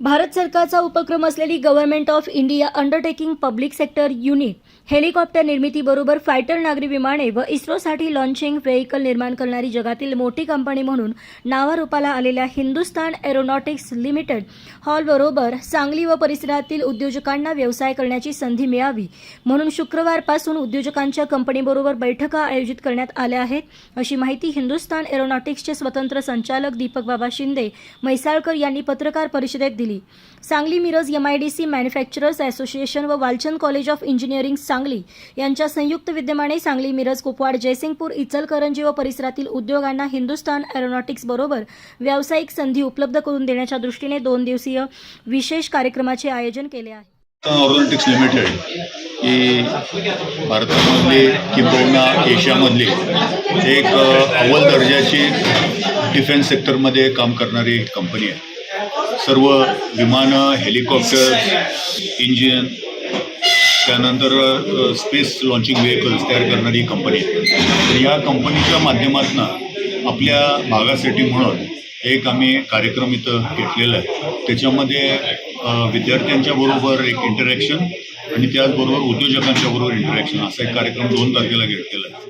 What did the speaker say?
भारत सरकारचा उपक्रम असलेली government of India undertaking public sector unit helicopter निर्मितीबरोबर fighter नागरी विमाने व इस्रोसाठी लॉन्चिंग व्हेकल निर्माण करणारी जगातील मोठी कंपनी म्हणून नावारूपाला आलेल्या हिंदुस्तान एरोनॉटिक्स लिमिटेड हॉलबरोबर सांगली व परिसरातील उद्योजकांना व्यवसाय करण्याची संधी मिळावी म्हणून शुक्रवारपासून उद्योजकांच्या कंपनीबरोबर बैठका आयोजित करण्यात आल्या आहेत. अशी माहिती हिंदुस्तान एरोनॉटिक्सचे स्वतंत्र संचालक दीपक बाबा शिंदे म्हैसाळकर यांनी पत्रकार परिषदेत दिली Sangli Miraj MIDC manufacturers association व Walchand college of engineering Sangli यांच्या संयुक्त विद्यमाने सांगली मिरज कुपवाड जयसिंगपूर इचलकरंजी व परिसरातील उद्योगांना हिंदुस्तान एरोनॉटिक्स बरोबर व्यावसायिक संधी उपलब्ध करून देण्याच्या दृष्टीने दोन दिवसीय विशेष कार्यक्रमाचे आयोजन केले आहे. ऑर्गॅनिटिक्स लिमिटेड ही भारतामधली किंबहुना एशियामधली एक अव्वल दर्जाची डिफेन्स सेक्टरमध्ये काम करणारी कंपनी आहे. सर्व विमानं हेलिकॉप्टर इंजिन त्यानंतर स्पेस लॉन्चिंग व्हेकल्स तयार करणारी कंपनी आहे या कंपनीच्या माध्यमातून आपल्या भागासाठी म्हणून एक आम्ही कार्यक्रम इथं घेतलेला आहे. त्याच्यामध्ये विद्यार्थ्यांच्या बरोबर एक इंटरॅक्शन आणि त्याचबरोबर उद्योजकांच्या बरोबर इंटरॅक्शन असा एक कार्यक्रम दोन तारखेला घेतलेला आहे.